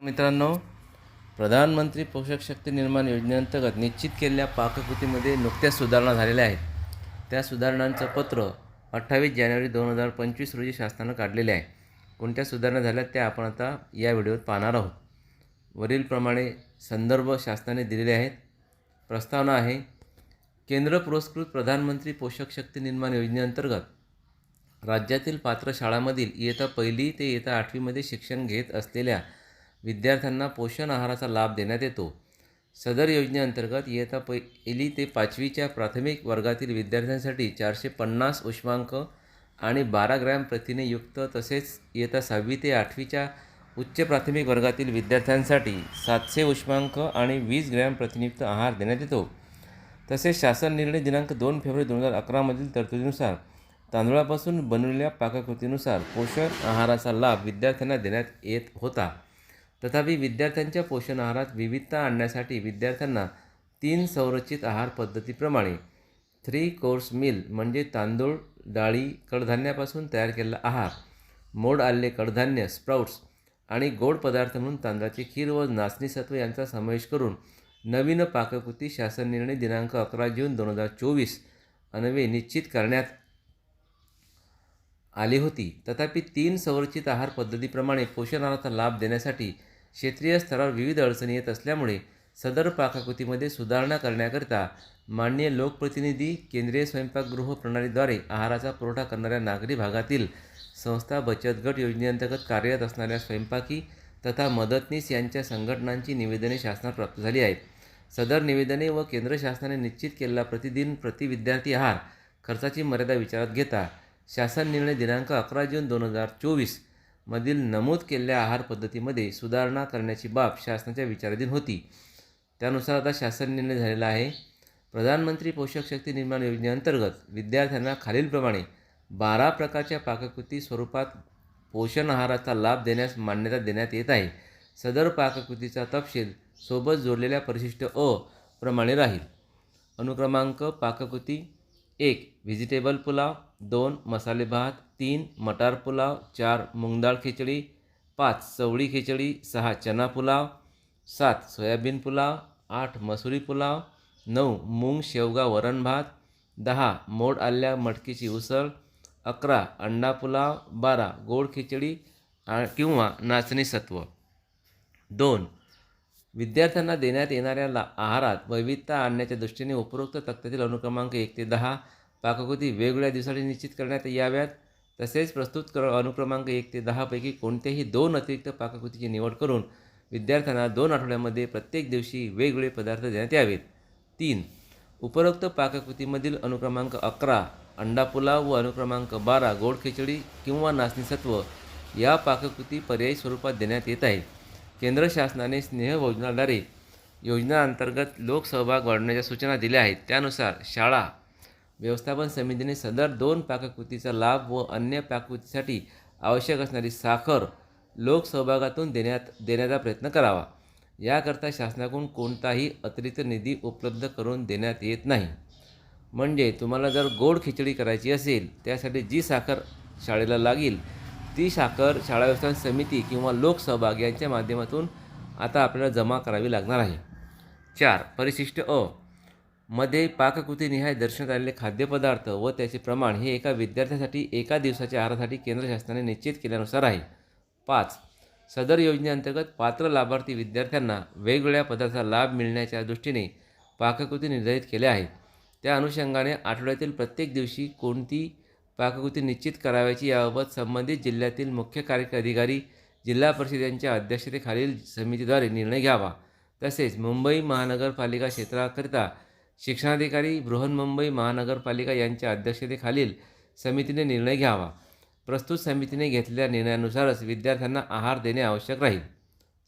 मित्रांनो प्रधानमंत्री पोषक शक्ती निर्माण योजनेअंतर्गत निश्चित केलेल्या पाककृतीमध्ये नुकत्याच सुधारणा झालेल्या आहेत. त्या सुधारणांचं पत्र अठ्ठावीस जानेवारी दोन हजार पंचवीस रोजी शासनानं काढलेले आहे. कोणत्या सुधारणा झाल्या त्या आपण आता या व्हिडिओत पाहणार आहोत. वरीलप्रमाणे संदर्भ शासनाने दिलेले आहेत. प्रस्तावना आहे केंद्र पुरस्कृत प्रधानमंत्री पोषक शक्ती निर्माण योजनेअंतर्गत राज्यातील पात्र शाळांमधील इयत्ता पहिली ते इयत्ता आठवीमध्ये शिक्षण घेत असलेल्या विद्यार्थ्यांना पोषण आहाराचा लाभ देण्यात येतो. सदर योजनेअंतर्गत इयत्ता पहिली ते पाचवीच्या प्राथमिक वर्गातील विद्यार्थ्यांसाठी चारशे पन्नास उष्मांक आणि बारा ग्रॅम प्रथिने युक्त तसेच इयत्ता सहावी ते आठवीच्या उच्च प्राथमिक वर्गातील विद्यार्थ्यांसाठी सातशे उष्मांक आणि वीस ग्रॅम प्रथिनेयुक्त आहार देण्यात येतो. तसेच शासन निर्णय दिनांक दोन फेब्रुवारी दोन हजार अकरामधील तरतुदीनुसार तांदूळापासून बनवलेल्या पाककृतीनुसार पोषण आहाराचा लाभ विद्यार्थ्यांना देण्यात येत होता. तथापि विद्यार्थ्यांच्या पोषण आहारात विविधता आणण्यासाठी विद्यार्थ्यांना तीन संरचित आहार पद्धतीप्रमाणे थ्री कोर्स मील म्हणजे तांदूळ डाळी कडधान्यापासून तयार केलेला आहार मोड आलेले कडधान्य स्प्राउट्स आणि गोड पदार्थ म्हणून तांदळाची खीर व नाचणी सत्व यांचा समावेश करून नवीन पाककृती शासन निर्णय दिनांक अकरा जून दोन हजार चोवीस अन्वये निश्चित करण्यात आली होती. तथापि तीन संरचित आहार पद्धतीप्रमाणे पोषण आहाराचा लाभ देण्यासाठी क्षेत्रीय स्तरावर विविध अडचणी येत असल्यामुळे सदर पाककृतीमध्ये सुधारणा करण्याकरिता माननीय लोकप्रतिनिधी केंद्रीय स्वयंपाकगृह प्रणालीद्वारे आहाराचा पुरवठा करणाऱ्या नागरी भागातील संस्था बचत गट योजनेअंतर्गत कार्यरत असणाऱ्या स्वयंपाकी तथा मदतनीस यांच्या संघटनांची निवेदने शासनात प्राप्त झाली आहेत. सदर निवेदने व केंद्र शासनाने निश्चित केलेला प्रतिदिन प्रति विद्यार्थी आहार खर्चाची मर्यादा विचारात घेता शासन निर्णय दिनांक अकरा जून दोन हजार चोवीस मधील नमूद केलेल्या आहार पद्धतीमध्ये सुधारणा करण्याची बाब शासनाच्या विचाराधीन होती. त्यानुसार आता शासन निर्णय झालेला आहे. प्रधानमंत्री पोषक शक्ती निर्माण योजनेअंतर्गत विद्यार्थ्यांना खालीलप्रमाणे बारा प्रकारच्या पाककृती स्वरूपात पोषण आहाराचा लाभ देण्यास मान्यता देण्यात येत आहे. सदर पाककृतीचा तपशील सोबत जोडलेल्या परिशिष्ट अ प्रमाणे राहील. अनुक्रमांक पाककृती एक व्हेजिटेबल पुलाव दोन मसाले भात तीन मटार पुलाव चार मूगडाळ खिचडी पाच चवळी खिचडी सहा चना पुलाव सात सोयाबीन पुलाव आठ मसुरी पुलाव नऊ मूग शेवगा वरण भात दहा मोड आल्या मटकीची उसळ अकरा अंडा पुलाव बारा गोड खिचडी किंवा नाचणी सत्व. दोन विद्यार्थ्यांना देण्यात येणाऱ्या ला आहारात वैविधता आणण्याच्या दृष्टीने उपरोक्त तक्त्यातील अनुक्रमांक एक ते दहा पाककृती वेगवेगळ्या दिवसासाठी निश्चित करण्यात याव्यात. तसेच प्रस्तुत कर अनुक्रमांक एक ते दहापैकी कोणत्याही दोन अतिरिक्त पाककृतीची निवड करून विद्यार्थ्यांना दोन आठवड्यामध्ये प्रत्येक दिवशी वेगवेगळे पदार्थ देण्यात यावेत. तीन उपरोक्त पाककृतीमधील अनुक्रमांक अकरा अंडा पुलाव व अनुक्रमांक बारा गोड खिचडी किंवा नाचणी सत्व या पाककृती पर्यायी स्वरूपात देण्यात येत आहे केंद्र शासनाने स्नेह भोजनाद्वारे योजनांतर्गत लोकसहभाग वाढवण्याच्या सूचना दिल्या आहेत. त्यानुसार शाळा व्यवस्थापन समितीने सदर दोन पाककृतीचा लाभ व अन्य पाककृतीसाठी आवश्यक असणारी साखर लोकसहभागातून देण्यात देण्याचा प्रयत्न करावा. याकरता शासनाकडून कोणताही अतिरिक्त निधी उपलब्ध करून देण्यात येत नाही. म्हणजे तुम्हाला जर गोड खिचडी करायची असेल त्यासाठी जी साखर शाळेला लागेल ती साखर शाळा व्यवस्थापन समिती किंवा लोकसहभाग यांच्या माध्यमातून आता आपल्याला जमा करावी लागणार आहे. चार परिशिष्ट अ मध्ये पाककृतीनिहाय दर्शनात आलेले खाद्यपदार्थ व त्याचे प्रमाण हे एका विद्यार्थ्यासाठी एका दिवसाच्या आहारासाठी केंद्र शासनाने निश्चित केल्यानुसार आहे. पाच. सदर योजनेअंतर्गत पात्र लाभार्थी विद्यार्थ्यांना वेगवेगळ्या पदार्थाचा लाभ मिळण्याच्या दृष्टीने पाककृती निर्धारित केल्या आहेत त्या अनुषंगाने आठवड्यातील प्रत्येक दिवशी कोणती पाककृती निश्चित करावयाची याबाबत संबंधित जिल्ह्यातील मुख्य कार्यकारी अधिकारी जिल्हा परिषद यांच्या अध्यक्षतेखालील समितीद्वारे निर्णय घ्यावा. तसेच मुंबई महानगरपालिका क्षेत्राकरिता शिक्षणाधिकारी बृहन्मुंबई महानगरपालिका यांच्या अध्यक्षतेखालील समितीने निर्णय घ्यावा. प्रस्तुत समितीने घेतलेल्या निर्णयानुसारच विद्यार्थ्यांना आहार देणे आवश्यक राहील.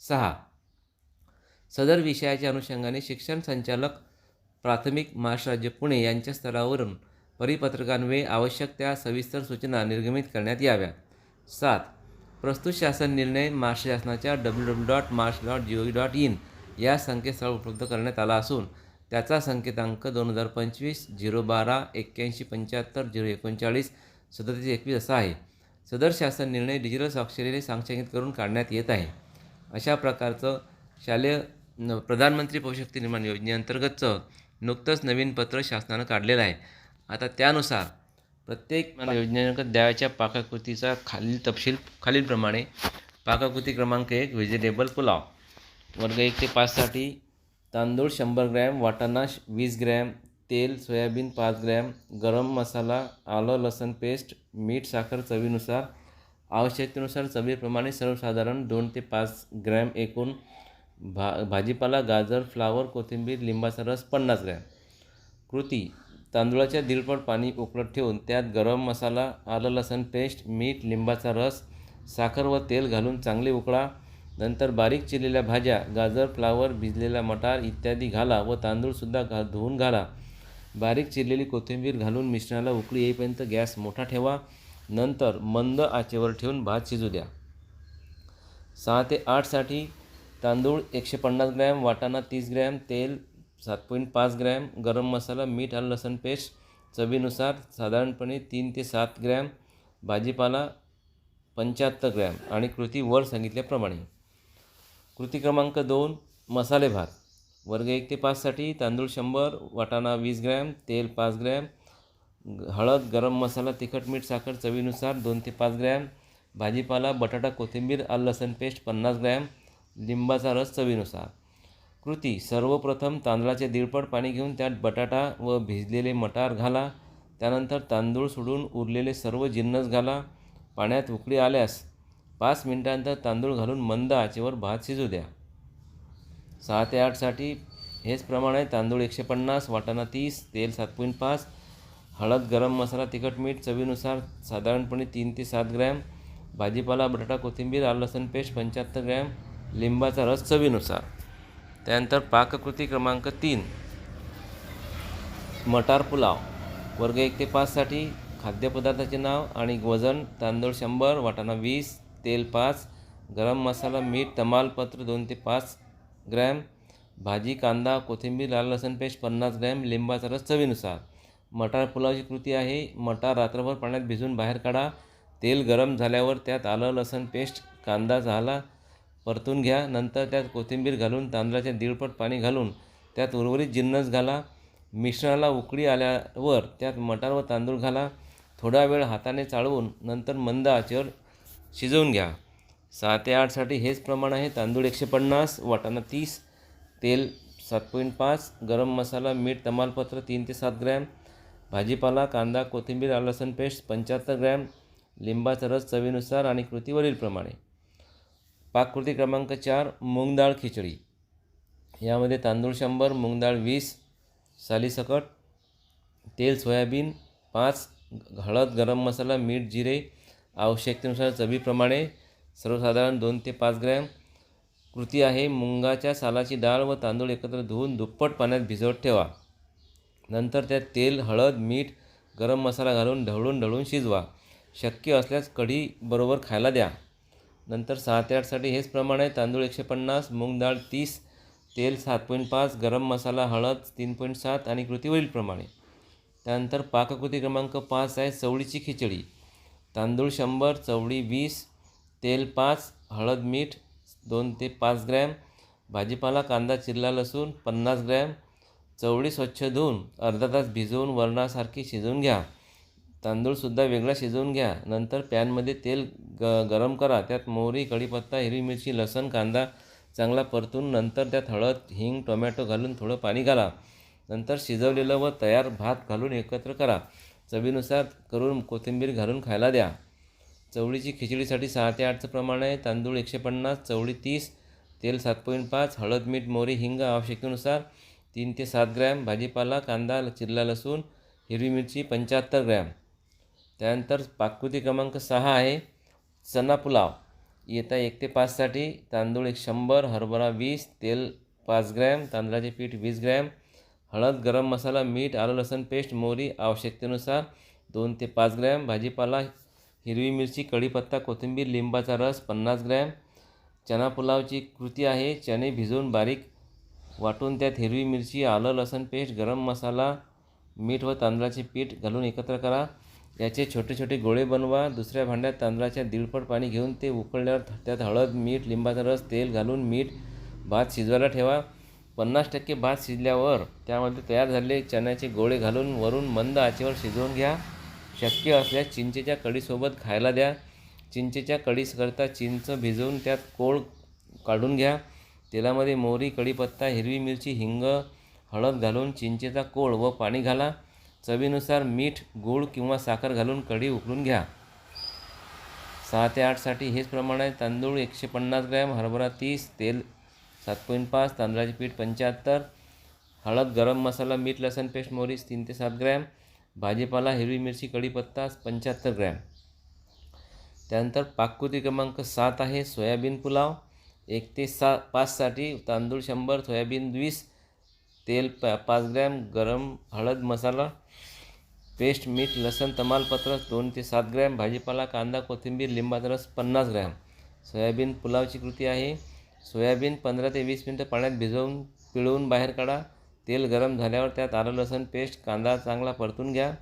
सहा. सदर विषयाच्या अनुषंगाने शिक्षण संचालक प्राथमिक महाराष्ट्र राज्य पुणे यांच्या स्तरावरून परिपत्रकान्वये आवश्यक त्या सविस्तर सूचना निर्गमित करण्यात याव्या. सात. प्रस्तुत शासन निर्णय महाराष्ट्र शासनाच्या W W dot Maharashtra dot G O V dot in या संकेतस्थळावर उपलब्ध करण्यात आला असून त्याचा संकेतांक दोन हजार पंचवीस झिरो बारा एक्क्याऐंशी पंच्याहत्तर झिरो एकोणचाळीस सदतीस एकवीस असा आहे. सदर शासन निर्णय डिजिटल स्वाक्षरीने सांगशांकित करून काढण्यात येत आहे. अशा प्रकारचं शालेय न प्रधानमंत्री पोषक निर्माण योजनेअंतर्गतचं नुकतंच नवीन पत्र शासनानं काढलेलं आहे. आता त्यानुसार प्रत्येक योजनेअंतर्गत द्यावयाच्या पाककृतीचा खालील तपशील खालीलप्रमाणे पाककृती क्रमांक एक व्हेजिटेबल पुलाव वर्ग एक ते पाचसाठी तांदूळ शंभर ग्रॅम वाटाणा वीस ग्रॅम तेल सोयाबीन पाच ग्रॅम गरम मसाला आलं लसण पेस्ट मीठ साखर चवीनुसार. आवश्यकतेनुसार चवीप्रमाणे सर्वसाधारण दोन ते पाच ग्रॅम एकूण भा भाजीपाला गाजर फ्लावर कोथिंबीर लिंबाचा रस पन्नास ग्रॅम. कृती. तांदूळाच्या दीडपट पाणी उकळत ठेवून त्यात गरम मसाला आलं लसण पेस्ट मीठ लिंबाचा रस साखर व तेल घालून चांगले उकळा. नंतर बारीक चिरलेल्या भाज्या गाजर फ्लावर भिजलेला मटार इत्यादी घाला व तांदूळसुद्धा घा धुवून घाला. बारीक चिरलेली कोथिंबीर घालून मिश्रणाला उकळी येईपर्यंत गॅस मोठा ठेवा. नंतर मंद आचेवर ठेवून भात शिजू द्या. सहा ते आठसाठी तांदूळ एकशे पन्नास ग्रॅम वाटाणा तीस ग्रॅम तेल सात पॉईंट पाच ग्रॅम गरम मसाला मीठ आणि लसूण पेस्ट चवीनुसार साधारणपणे तीन ते सात ग्रॅम भाजीपाला पंच्याहत्तर ग्रॅम आणि कृती वर सांगितल्याप्रमाणे. कृती क्रमांक दोन मसाले भात. वर्ग एक ते पाचसाठी तांदूळ शंभर वाटाणा वीस ग्रॅम तेल पाच ग्रॅम हळद गरम मसाला तिखट मीठ साखर चवीनुसार दोन ते पाच ग्रॅम भाजीपाला बटाटा कोथिंबीर आल लसण पेस्ट पन्नास ग्रॅम लिंबाचा रस चवीनुसार. कृती सर्वप्रथम तांदळाचे दीडपट पाणी घेऊन त्यात बटाटा व भिजलेले मटार घाला. त्यानंतर तांदूळ सोडून उरलेले सर्व जिन्नस घाला. पाण्यात उकळी आल्यास पाच मिनटानंतर तांदूळ घालून मंद आचेवर भात शिजू द्या. सहा ते आठसाठी हेच प्रमाण आहे. तांदूळ एकशे पन्नास वाटाणा तीस तेल सात पॉईंट पाच हळद गरम मसाला तिखट मीठ चवीनुसार साधारणपणे तीन ते सात ग्रॅम भाजीपाला बटाटा कोथिंबीर आलं लसण पेस्ट पंच्याहत्तर ग्रॅम लिंबाचा रस चवीनुसार. त्यानंतर पाककृती क्रमांक तीन मटार पुलाव वर्ग एक ते पाचसाठी खाद्यपदार्थाचे नाव आणि वजन तांदूळ शंभर वाटाणा वीस तेल पाच गरम मसाला मीठ तमालपत्र दोन ते पाच ग्रॅम भाजी कांदा कोथिंबीर लाल लसण पेस्ट पन्नास ग्रॅम लिंबाचा रस चवीनुसार. मटार पुलावची कृती आहे. मटार रात्रभर पाण्यात भिजवून बाहेर काढा. तेल गरम झाल्यावर त्यात आलं लसण पेस्ट कांदा झाला परतून घ्या. नंतर त्यात कोथिंबीर घालून तांदळाच्या दीडपट पाणी घालून त्यात उर्वरित जिन्नस घाला. मिश्रणाला उकळी आल्यावर त्यात मटार व तांदूळ घाला. थोडा वेळ हाताने चाळवून नंतर मंद आचेवर शिजवून घ्या. सहा ते आठसाठी हेच प्रमाण आहे. तांदूळ एकशे पन्नास वाटाणा तीस तेल सात पॉईंट पाच गरम मसाला मीठ तमालपत्र तीन ते सात ग्रॅम भाजीपाला कांदा कोथिंबीर आलं लसण पेस्ट पंच्याहत्तर ग्रॅम लिंबाचा रस चवीनुसार आणि कृतीवरीलप्रमाणे पाककृती क्रमांक चार मूग खिचडी. यामध्ये तांदूळ शंभर मूग डाळ वीस सालीसकट तेल सोयाबीन पाच हळद गरम मसाला मीठ जिरे आवश्यकतेनुसार चवीप्रमाणे सर्वसाधारण दोन ते पाच ग्रॅम कृती आहे. मुंगाच्या सालाची डाळ व तांदूळ एकत्र धुवून दुप्पट पाण्यात भिजवत ठेवा. नंतर त्यात तेल हळद मीठ गरम मसाला घालून ढवळून ढवळून शिजवा. शक्य असल्यास कढी बरोबर खायला द्या. नंतर सहा ते आठसाठी हेच प्रमाण आहे तांदूळ एकशे पन्नास मूग डाळ तीस तेल सात पॉईंट पाच गरम मसाला हळद तीन पॉईंट सात आणि कृतीवरीलप्रमाणे त्यानंतर पाककृती क्रमांक पाच आहे चवळीची खिचडी. तांदूळ शंभर चवळी वीस तेल पाच हळद मीठ दोन ते पाच ग्रॅम भाजीपाला कांदा चिरला लसूण पन्नास ग्रॅम चवळी स्वच्छ धुवून अर्धा तास भिजवून वरणासारखी शिजवून घ्या. तांदूळसुद्धा वेगळा शिजवून घ्या. नंतर पॅनमध्ये तेल ग गरम करा. त्यात मोहरी कढीपत्ता हिरवी मिरची लसण कांदा चांगला परतून नंतर त्यात हळद हिंग टोमॅटो घालून थोडं पाणी घाला. नंतर शिजवलेलं व तयार भात घालून एकत्र करा. चवीनुसार करून कोथिंबीर घालून खायला द्या. चवळीची खिचडीसाठी सहा ते आठचं प्रमाण आहे. तांदूळ एकशे पन्नास चवळी तीस तेल सात पॉईंट पाच हळद मीठ मोहरी हिंग आवश्यकतेनुसार तीन ते सात ग्रॅम भाजीपाला कांदा चिरला लसूण हिरवी मिरची पंच्याहत्तर ग्रॅम. त्यानंतर पाककृती क्रमांक सहा आहे चना पुलाव. येता एक ते पाचसाठी तांदूळ एक शंभर हरभरा वीस तेल पाच ग्रॅम तांदळाचे पीठ वीस ग्रॅम हळद गरम मसाला मीठ आलं लसण पेस्ट मोहरी आवश्यकतेनुसार दोन ते पाच ग्रॅम. भाजीपाला हिरवी मिरची कढीपत्ता कोथिंबीर लिंबाचा रस पन्नास ग्रॅम. चना पुलावची कृती आहे चणे भिजवून बारीक वाटून त्यात हिरवी मिरची आलं लसण पेस्ट गरम मसाला मीठ व तांदळाचे पीठ घालून एकत्र करा. याचे छोटे छोटे गोळे बनवा. दुसऱ्या भांड्यात तांदळाच्या दीडपट पाणी घेऊन ते उकळल्यावर त्यात हळद मीठ लिंबाचा रस तेल घालून मीठ भात शिजवायला ठेवा. पन्नास टक्के भात शिजल्यावर त्यामध्ये तयार झालेले चण्याचे गोळे घालून वरून मंद आचेवर शिजवून घ्या. शक्य असल्यास चिंचेच्या कढीसोबत खायला द्या. चिंचेच्या कढीकरता चिंच भिजवून त्यात कोळ काढून घ्या. तेलामध्ये मोहरी कढीपत्ता हिरवी मिरची हिंग हळद घालून चिंचेचा कोळ व पाणी घाला. चवीनुसार मीठ गूळ किंवा साखर घालून कढी उकळून घ्या. सहा ते आठसाठी हेच प्रमाण आहे तांदूळ एकशे पन्नास ग्रॅम हरभरा तीस तेल सात पॉईंट पाच तांदळाचे पीठ पंच्याहत्तर हळद गरम मसाला मीठ लसण पेस्ट मोरीस तीन ते सात ग्रॅम भाजीपाला हिरवी मिरची कढीपत्ता पंच्याहत्तर ग्रॅम. त्यानंतर पाककृती क्रमांक सात आहे सोयाबीन पुलाव. एक ते सा पाचसाठी तांदूळ शंभर सोयाबीन वीस तेल प पाच ग्रॅम गरम हळद मसाला पेस्ट मीठ लसण तमालपत्र दोन ते सात ग्रॅम भाजीपाला कांदा कोथिंबीर लिंबाचा रस पन्नास ग्रॅम. सोयाबीन पुलावची कृती आहे सोयाबीन पंधरा ते वीस मिनटं पाण्यात भिजवून पिळवून बाहेर काढा. तेल गरम झाल्यावर त्यात आलं लसूण पेस्ट कांदा चांगला परतून घ्या.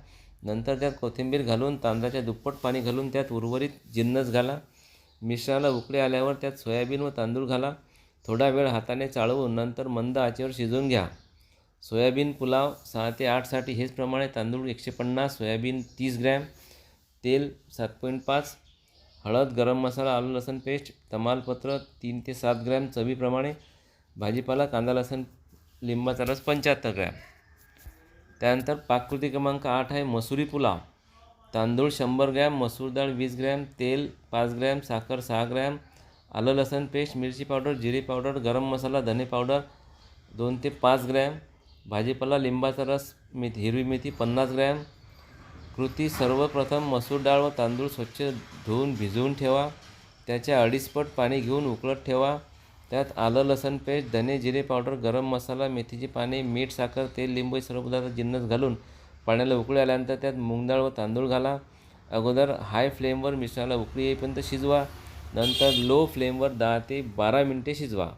नंतर त्यात कोथिंबीर घालून तांदळाच्या दुप्पट पाणी घालून त्यात उर्वरित जिन्नस घाला. मिश्रणाला उकळी आल्यावर त्यात सोयाबीन व तांदूळ घाला. थोडा वेळ हाताने चाळवून नंतर मंद आचेवर शिजवून घ्या. सोयाबीन पुलाव सहा ते आठसाठी हेच प्रमाणे तांदूळ एकशे पन्नास सोयाबीन तीस ग्रॅम तेल सात पॉईंट पाच हळद गरम मसाला आलं लसण पेस्ट तमालपत्र तीन ते सात ग्रॅम चवीप्रमाणे भाजीपाला कांदा लसण लिंबाचा रस पंच्याहत्तर ग्रॅम. त्यानंतर पाककृती क्रमांक आठ आहे मसुरी पुलाव. तांदूळ शंभर ग्रॅम मसूर डाळ वीस ग्रॅम तेल पाच ग्रॅम साखर सहा ग्रॅम आलं लसण पेस्ट मिरची पावडर जिरे पावडर गरम मसाला धने पावडर दोन ते पाच ग्रॅम भाजीपाला लिंबाचा रस मेथी हिरवी मेथी पन्नास ग्रॅम कृती सर्वप्रथम मसूर डाळ व तांदूळ स्वच्छ धुवून भिजवून ठेवा. त्याच्या अडीचपट पाणी घेऊन उकळत ठेवा. त्यात आलं लसण पेस्ट धने जिरे पावडर गरम मसाला मेथीची पाने मीठ साखर तेल लिंबू हे सर्व पदार्थ जिन्नस घालून पाण्याला उकळी आल्यानंतर त्यात मूगडाळ व तांदूळ घाला. अगोदर हाय फ्लेमवर मिश्रणाला उकळी येईपर्यंत शिजवा. नंतर लो फ्लेमवर दहा ते बारा मिनटे शिजवा.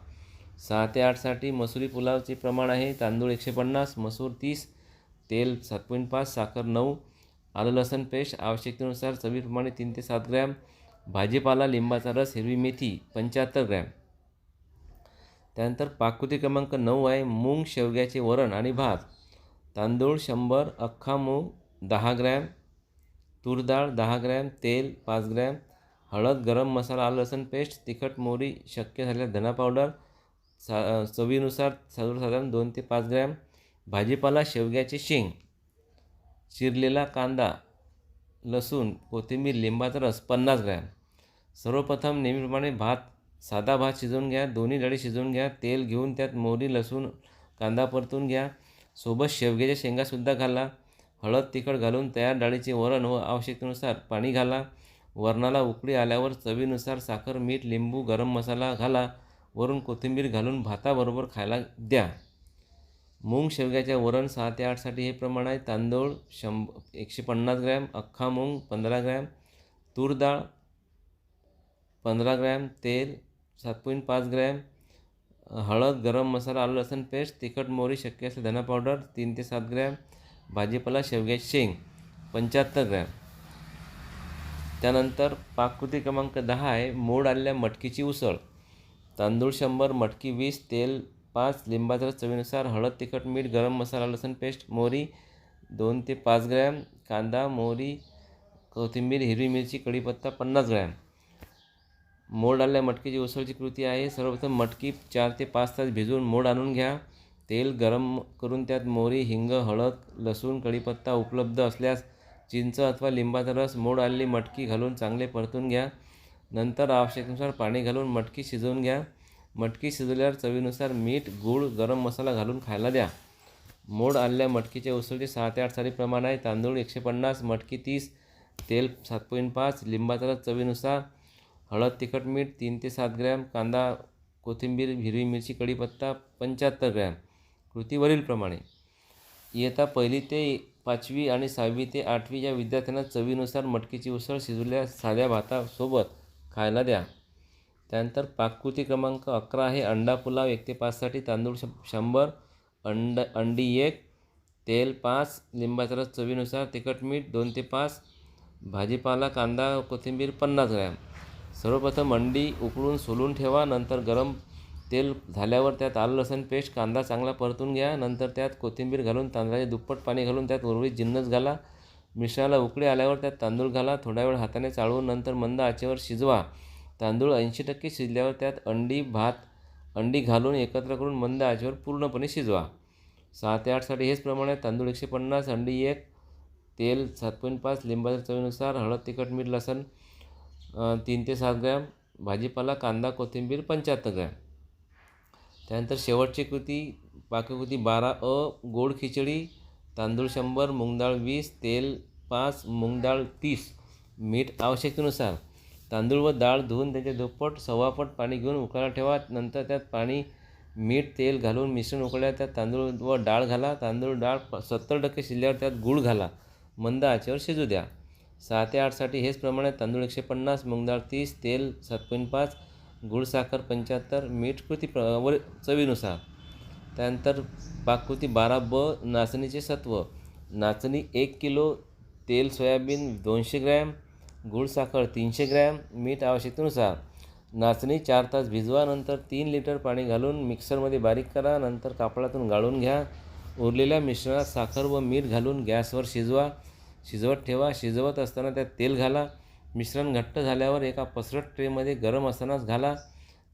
सहा ते आठसाठी मसुरी पुलावचे प्रमाण आहे तांदूळ एकशे पन्नास मसूर तीस तेल सात पॉईंट पाच साखर नऊ. आलं लसण पेस्ट आवश्यकतेनुसार चवीप्रमाणे तीन ते सात ग्रॅम. भाजीपाला लिंबाचा रस हिरवी मेथी पंच्याहत्तर ग्रॅम. त्यानंतर पाककृती क्रमांक नऊ आहे मूग शेवग्याचे वरण आणि भात. तांदूळ शंभर अख्खा मूग दहा ग्रॅम. तूर डाळ दहा ग्रॅम. तेल पाच ग्रॅम. हळद गरम मसाला आलं लसण पेस्ट तिखट मोहरी शक्य झाल्यास धना पावडर सा चवीनुसार सर्वसाधारण दोन ते पाच ग्रॅम. भाजीपाला शेवग्याचे शेंग. चिरलेला कांदा लसूण कोथिंबीर लिंबाचा रस पन्नास ग्रॅम. सर्वप्रथम नेहमीप्रमाणे भात साधा भात शिजवून घ्या दोन्ही डाळी शिजवून घ्या तेल घेऊन त्यात मोहरी लसूण कांदा परतून घ्या. सोबत शेवग्याच्या शेंगासुद्धा घाला. हळद तिखट घालून तयार डाळीचे वरण व आवश्यकतेनुसार पाणी घाला. वरणाला उकळी आल्यावर चवीनुसार साखर मीठ लिंबू गरम मसाला घाला. वरून कोथिंबीर घालून भाताबरोबर खायला द्या. मूग शेवग्याच्या वरण सहा ते आठसाठी हे प्रमाण आहे. तांदूळ शंभ एकशे पन्नास ग्रॅम अख्खा मूग पंधरा ग्रॅम तूर डाळ पंधरा ग्रॅम तेल सात पॉईंट पाच ग्रॅम हळद गरम मसाला आलं लसण पेस्ट तिखट मोहरी शक्य असेल धना पावडर तीन ते सात ग्रॅम भाजीपाला शेवग्याची शेंग पंच्याहत्तर ग्रॅम. त्यानंतर पाककृती क्रमांक दहा आहे. मोड आलेल्या मटकीची उसळ. तांदूळ शंभर मटकी वीस तेल पाच लिंबाचा रस चवीनुसार हळद तिखट मीठ गरम मसाला लसूण पेस्ट मोहरी दोन ते पाच ग्रॅम कांदा मोहरी कोथिंबीर हिरवी मिरची कढीपत्ता पन्नास ग्रॅम. मोड आलेल्या मटकीची उसळची कृती आहे. सर्वप्रथम मटकी चार ते पाच तास भिजवून मोड आणून घ्या. तेल गरम करून त्यात मोहरी हिंग हळद लसूण कढीपत्ता उपलब्ध असल्यास चिंच अथवा लिंबाचा रस मोड आलेली मटकी घालून चांगले परतून घ्या. नंतर आवश्यकतेनुसार पाणी घालून मटकी शिजवून घ्या. मटकी शिजल्यावर चवीनुसार मीठ गूळ गरम मसाला घालून खायला द्या. मोड आलेल्या मटकीच्या उसळचे सहा ते आठ साली प्रमाण आहे. तांदूळ एकशे पन्नास मटकी तीस तेल सात पॉईंट पाच लिंबाचा रस चवीनुसार हळद तिखट मीठ तीन ते सात ग्रॅम कांदा कोथिंबीर हिरवी मिरची कढीपत्ता पंच्याहत्तर ग्रॅम कृतीवरील प्रमाणे. इयत्ता पहिली ते पाचवी आणि सहावी ते आठवी या विद्यार्थ्यांना चवीनुसार मटकीची उसळ शिजवल्या साध्या भातासोबत खायला द्या. त्यानंतर पाककृती क्रमांक अकरा आहे. अंडा पुलाव एक ते पाचसाठी तांदूळ श शंभर अंड अंडी एक तेल पाच लिंबाचा रस चवीनुसार तिखट मीठ दोन ते पाच भाजीपाला कांदा कोथिंबीर पन्नास ग्रॅम. सर्वप्रथम अंडी उकळून सोलून ठेवा. नंतर गरम तेल झाल्यावर त्यात आलं लसण पेस्ट कांदा चांगला परतून घ्या. नंतर त्यात कोथिंबीर घालून तांदळाचे दुप्पट पाणी घालून त्यात उर्वरित जिन्नस घाला. मिश्राला उकळी आल्यावर त्यात तांदूळ घाला. थोडा वेळ हाताने चाळून नंतर मंद आचेवर शिजवा. तांदूळ ऐंशी टक्के शिजल्यावर त्यात अंडी भात अंडी घालून एकत्र करून मंद आचेवर पूर्णपणे शिजवा. सहा ते आठसाठी हेच प्रमाणे तांदूळ एकशे पन्नास अंडी एक तेल सात पॉईंट पाच लिंबाच्या चवीनुसार हळद तिखट मीठ लसण तीन ते सात ग्रॅम भाजीपाला कांदा कोथिंबीर पंच्याहत्तर ग्रॅम. त्यानंतर शेवटची कृती पाककृती बारा अ गोड खिचडी तांदूळ शंभर मूगडाळ वीस तेल पाच मूग डाळ तीस मीठ आवश्यकतेनुसार. तांदूळ व डाळ धुवून त्याचे दुप्पट सव्वापट पाणी घेऊन उकळायला ठेवा. नंतर त्यात पाणी मीठ तेल घालून मिश्रण उकळल्या. त्यात तांदूळ व डाळ घाला. तांदूळ डाळ सत्तर टक्के शिजल्यावर त्यात गूळ घाला. मंद आचेवर शिजू द्या. सहा ते आठसाठी हेच प्रमाणे तांदूळ एकशे पन्नास मूग डाळ तीस तेल सात पॉईंट पाच गुळसाखर पंच्याहत्तर मीठ कृती प्र वर चवीनुसार. त्यानंतर पाककृती बारा ब नाचणीचे सत्व. नाचणी एक किलो तेल सोयाबीन दोनशे ग्रॅम गूळ साखर तीनशे ग्रॅम मीठ आवश्यकतेनुसार. नाचणी चार तास भिजवा नंतर तीन लिटर पाणी घालून मिक्सरमध्ये बारीक करा नंतर कापडातून गाळून घ्या. उरलेल्या मिश्रणात साखर व मीठ घालून गॅसवर शिजवा. शिजवत ठेवा. शिजवत असताना त्यात तेल घाला. मिश्रण घट्ट झाल्यावर एका पसरट ट्रेमध्ये गरम असतानाच घाला.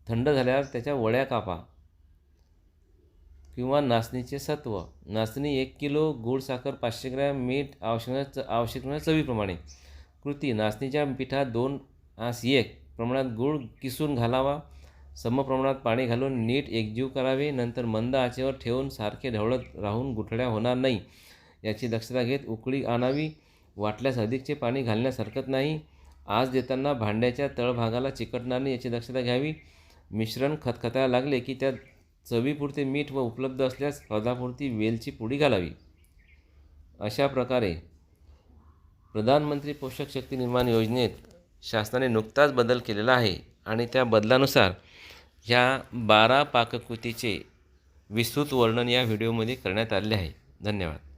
थंड झाल्यावर त्याच्या वड्या कापा किंवा नाचणीचे सत्व. नाचणी एक किलो गूळ साखर पाचशे ग्रॅम मीठ आवश्यक आवश्यक चवीप्रमाणे. कृती नाचणीच्या पिठात दोन आस एक. प्रमाणात गूळ किसून घालावा. सम प्रमाणात पाणी घालून नीट एकजीव करावे. नंतर मंद आचेवर ठेवून सारखे ढवळत राहून गुठळ्या होणार नाही. याची दक्षता घेत उकळी आणावी. वाटल्यास अधिकचे पाणी घालण्यास हरकत नाही. आज देताना भांड्याच्या तळभागाला चिकटणार नाही याची दक्षता घ्यावी. मिश्रण खतखतायला लागले की त्यात चवीपुरते मीठ व उपलब्ध असल्यास स्वादापुरती वेलची पुडी घालावी. अशा प्रकारे प्रधानमंत्री पोषक शक्ती निर्माण योजनेत शासनाने नुकताच बदल केलेला आहे आणि त्या बदलानुसार ह्या बारा पाककृतीचे विस्तृत वर्णन या व्हिडिओमध्ये करण्यात आले आहे. धन्यवाद.